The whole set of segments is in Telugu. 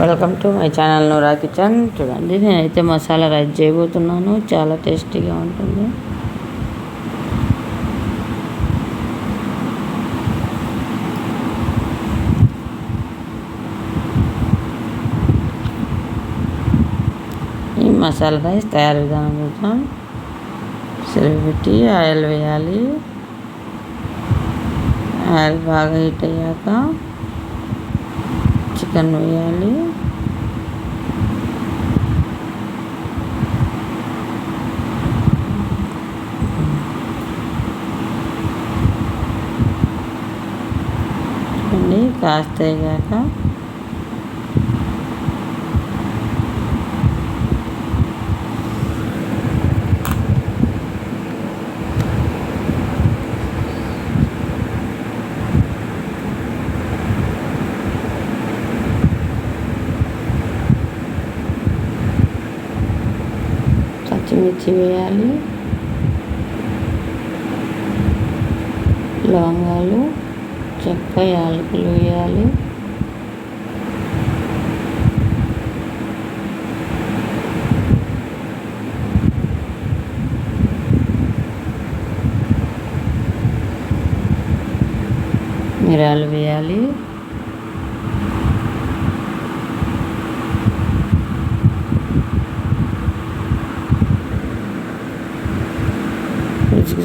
Welcome to my channel Noora kitchen. చూడండి నేనైతే మసాలా రైస్ చేయబోతున్నాను. చాలా టేస్టీగా ఉంటుంది. ఈ మసాలా రైస్ తయారు విధానం చూద్దాం. సిలివి పెట్టి ఆయిల్ వేయాలి. ఆయిల్ బాగా హీట్ అయ్యాక చికెన్ వేయాలి. కాస్తాయి కాక మిర్చి వేయాలి లవంగాలు చెక్క యాలకులు వేయాలి. మిరాలు వేయాలి.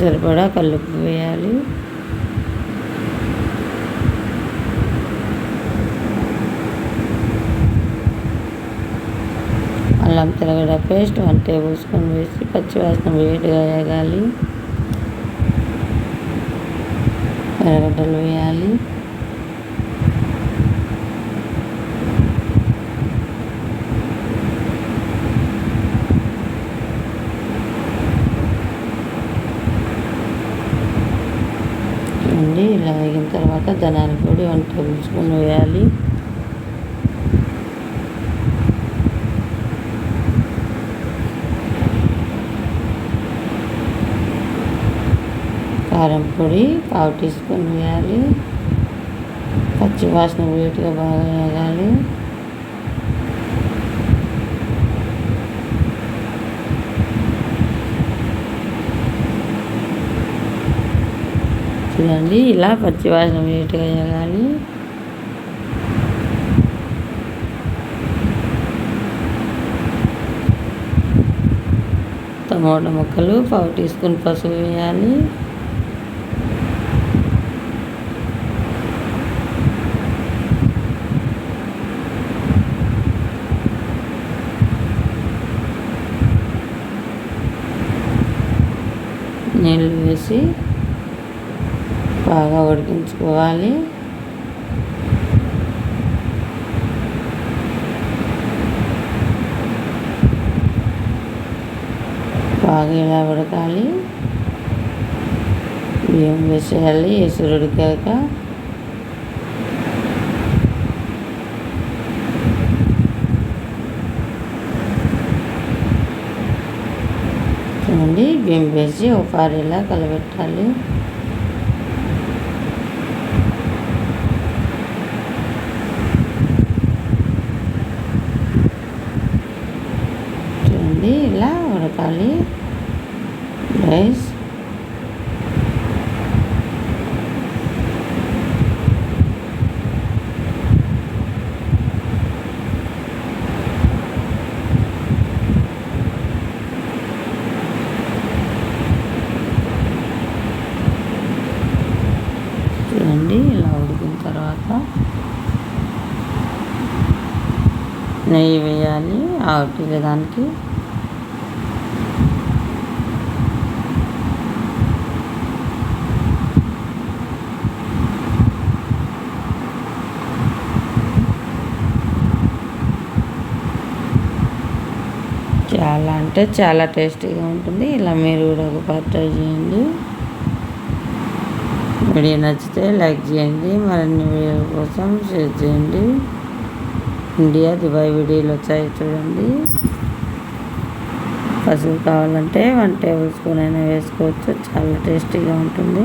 సరిపడా కల్లుప్పు వేయాలి. అల్లం తిరగడ పేస్ట్ వన్ టేబుల్ స్పూన్ వేసి పచ్చివాసన వేడిగా వేగాలి ఎర్రగడ్డలు వేయాలి. చూడండి వేగిన తర్వాత ధనాల పొడి వన్ టేబుల్ స్పూన్ వేయాలి. కారం పొడి పావు టీ స్పూన్ వేయాలి. పచ్చి వాసన వేటిగా బాగా వేయాలి చూడండి ఇలా పచ్చివాసన నీట్గా వేయాలి టమోటా ముక్కలు పావు టీ స్పూన్ పసుపు వేయాలి. నీళ్ళు వేసి బాగా ఉడికించుకోవాలి. బాగా ఇలా ఉడకాలి. బియ్యం వేసేయాలి? ఎసురు ఉడికాక. చూడండి బియ్యం వేసి ఒక ఇలా కలబెట్టాలి చూడండి ఇలా రైస్ చూడండి ఇలా ఉడికిన తర్వాత నెయ్యి వేయాలి ఆవుటి దానికి చాలా అంటే చాలా టేస్టీగా ఉంటుంది. ఇలా మీరు కూడా ఒకసారి ట్రై చేయండి. వీడియో నచ్చితే లైక్ చేయండి. మరిన్ని వీడియో కోసం షేర్ చేయండి. ఇండియా దుబాయ్ వీడియోలు వచ్చాయి చూడండి. పసుపు కావాలంటే వన్ టేబుల్ స్పూన్ అయినా వేసుకోవచ్చు. చాలా టేస్టీగా ఉంటుంది.